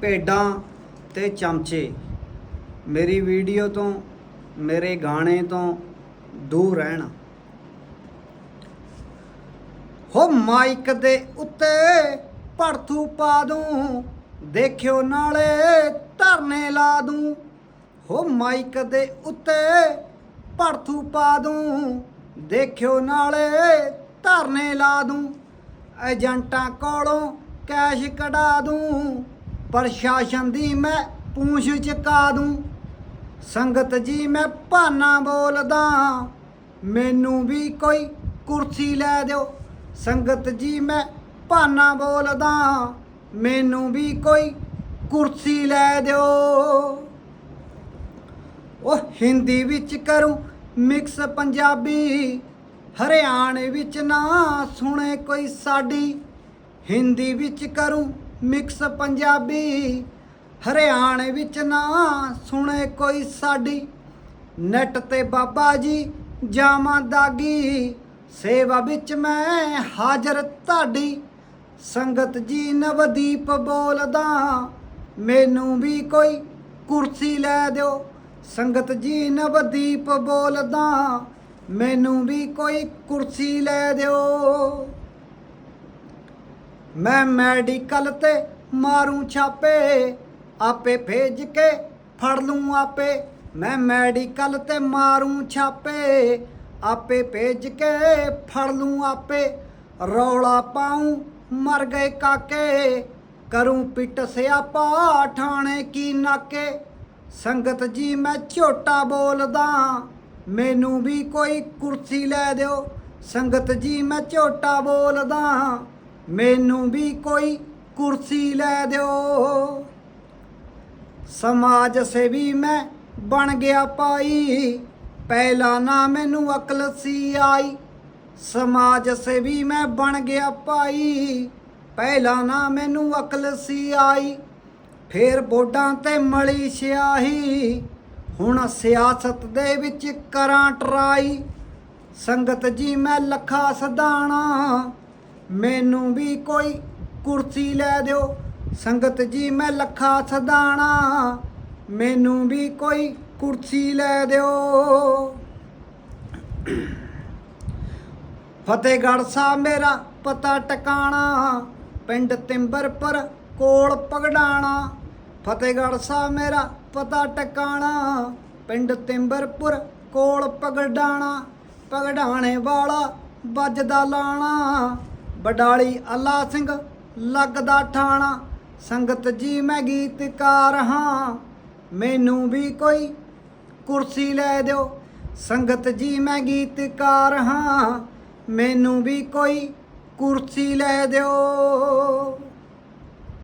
ਭੇਡਾਂ ਤੇ ਚਮਚੇ। ਮੇਰੀ ਵੀਡੀਓ ਤੋਂ, ਮੇਰੇ ਗਾਣੇ ਤੋਂ ਦੂਰ ਰਹਿਣਾ। ਹੋ ਮਾਈਕ ਦੇ ਉੱਤੇ ਭੜਥੂ ਪਾ ਦੂੰ, ਦੇਖਿਓ ਨਾਲੇ ਧਰਨੇ ਲਾ ਦੂੰ। ਹੋ ਮਾਈਕ ਦੇ ਉੱਤੇ ਭੜਥੂ ਪਾ ਦੂੰ, ਦੇਖਿਓ ਨਾਲੇ ਧਰਨੇ ਲਾ ਦੂੰ। ਏਜੰਟਾਂ ਕੋਲੋਂ ਕੈਸ਼ ਕਢਾ ਦੂੰ ਪ੍ਰਸ਼ਾਸਨ ਦੀ ਮੈਂ ਪੂੰਛ ਚਕਾ ਦੂੰ। ਸੰਗਤ ਜੀ, ਮੈਂ ਭਾਨਾ ਬੋਲਦਾ ਮੈਨੂੰ ਵੀ ਕੋਈ ਕੁਰਸੀ ਲੈ ਦਿਓ। ਸੰਗਤ ਜੀ, ਮੈਂ ਭਾਨਾ ਬੋਲਦਾ ਮੈਨੂੰ ਵੀ ਕੋਈ ਕੁਰਸੀ ਲੈ ਦਿਓ। ਉਹ ਹਿੰਦੀ ਵਿੱਚ ਕਰੂੰ ਮਿਕਸ ਪੰਜਾਬੀ। ਹਰਿਆਣੇ ਵਿੱਚ ਨਾ ਸੁਣੇ ਕੋਈ ਸਾਡੀ। ਹਿੰਦੀ ਵਿੱਚ ਕਰੂੰ ਮਿਕਸ ਪੰਜਾਬੀ, ਹਰਿਆਣੇ ਵਿੱਚ ਨਾ ਸੁਣੇ ਕੋਈ ਸਾਡੀ। ਨੈਟ ਤੇ ਬਾਬਾ ਜੀ ਜਾਵਾਂ ਦਾਗੀ, ਸੇਵਾ ਵਿੱਚ ਮੈਂ ਹਾਜ਼ਰ ਤੁਹਾਡੀ। ਸੰਗਤ ਜੀ ਨਵਦੀਪ ਬੋਲਦਾ, ਮੈਨੂੰ ਵੀ ਕੋਈ ਕੁਰਸੀ ਲੈ ਦਿਓ। ਸੰਗਤ ਜੀ ਨਵਦੀਪ ਬੋਲਦਾ, ਮੈਨੂੰ ਵੀ ਕੋਈ ਕੁਰਸੀ ਲੈ ਦਿਓ। ਮੈਂ ਮੈਡੀਕਲ ਤੇ ਮਾਰੂ ਛਾਪੇ, ਆਪੇ ਭੇਜ ਕੇ ਫੜ ਲੂੰ ਆਪੇ। ਮੈਂ ਮੈਡੀਕਲ ਤੇ ਮਾਰੂ ਛਾਪੇ, ਆਪੇ ਭੇਜ ਕੇ ਫੜ ਲੂੰ ਆਪੇ। ਰੌਲਾ ਪਾਉਂ ਮਰ ਗਏ ਕਾਕੇ, ਕਰੂੰ ਪਿੱਟ ਸਿਆਪਾ ਠਾਣੇ ਕੀ ਨਾਕੇ। ਸੰਗਤ ਜੀ ਮੈਂ ਝੋਟਾ ਬੋਲਦਾ, ਮੈਨੂੰ ਵੀ ਕੋਈ ਕੁਰਸੀ ਲੈ ਦਿਓ। ਸੰਗਤ ਜੀ ਮੈਂ ਝੋਟਾ ਬੋਲਦਾ ਮੈਨੂੰ ਵੀ ਕੋਈ ਕੁਰਸੀ ਲੈ ਦਿਓ। ਸਮਾਜ ਸੇਵੀ ਮੈਂ ਬਣ ਗਿਆ ਪਾਈ ਪਹਿਲਾ ਨਾ ਮੈਨੂੰ ਅਕਲ ਸੀ ਆਈ। ਸਮਾਜ ਸੇਵੀ ਮੈਂ ਬਣ ਗਿਆ ਪਾਈ ਪਹਿਲਾ ਨਾ ਮੈਨੂੰ ਅਕਲ ਸੀ ਆਈ। ਫੇਰ ਬੋਡਾਂ ਤੇ ਮਲੀ ਸਿਆਹੀ ਹੁਣ ਸਿਆਸਤ ਦੇ ਵਿੱਚ ਕਰਾਂ ਟਰਾਈ। ਸੰਗਤ ਜੀ ਮੈਂ ਲੱਖਾ ਸਦਾਣਾ। ਮੈਨੂੰ ਵੀ ਕੋਈ ਕੁਰਸੀ ਲੈ ਦਿਓ। ਸੰਗਤ ਜੀ, ਮੈਂ ਲੱਖਾ ਸਦਾਣਾ। ਮੈਨੂੰ ਵੀ ਕੋਈ ਕੁਰਸੀ ਲੈ ਦਿਓ। ਫਤਿਹਗੜ੍ਹ ਸਾਹਿਬ ਮੇਰਾ ਪਤਾ ਟਿਕਾਣਾ। ਪਿੰਡ ਤਿੰਬਰਪੁਰ ਕੋਲ ਪਗੜਾਣਾ ਫਤਿਹਗੜ੍ਹ ਸਾਹਿਬ ਮੇਰਾ ਪਤਾ ਟਿਕਾਣਾ। ਪਿੰਡ ਤਿੰਬਰਪੁਰ ਕੋਲ ਪਗੜਾਣਾ ਪਗੜਾਣੇ ਵਾਲਾ ਵੱਜਦਾ ਲਾਣਾ। ਬਡਾਲੀ ਅੱਲਾ ਸਿੰਘ ਲੱਗਦਾ ਠਾਣਾ, ਸੰਗਤ ਜੀ ਮੈਂ ਗੀਤਕਾਰ ਹਾਂ ਮੈਨੂੰ ਵੀ ਕੋਈ ਕੁਰਸੀ ਲੈ ਦਿਓ। ਸੰਗਤ ਜੀ ਮੈਂ ਗੀਤਕਾਰ ਹਾਂ ਮੈਨੂੰ ਵੀ ਕੋਈ ਕੁਰਸੀ ਲੈ ਦਿਓ।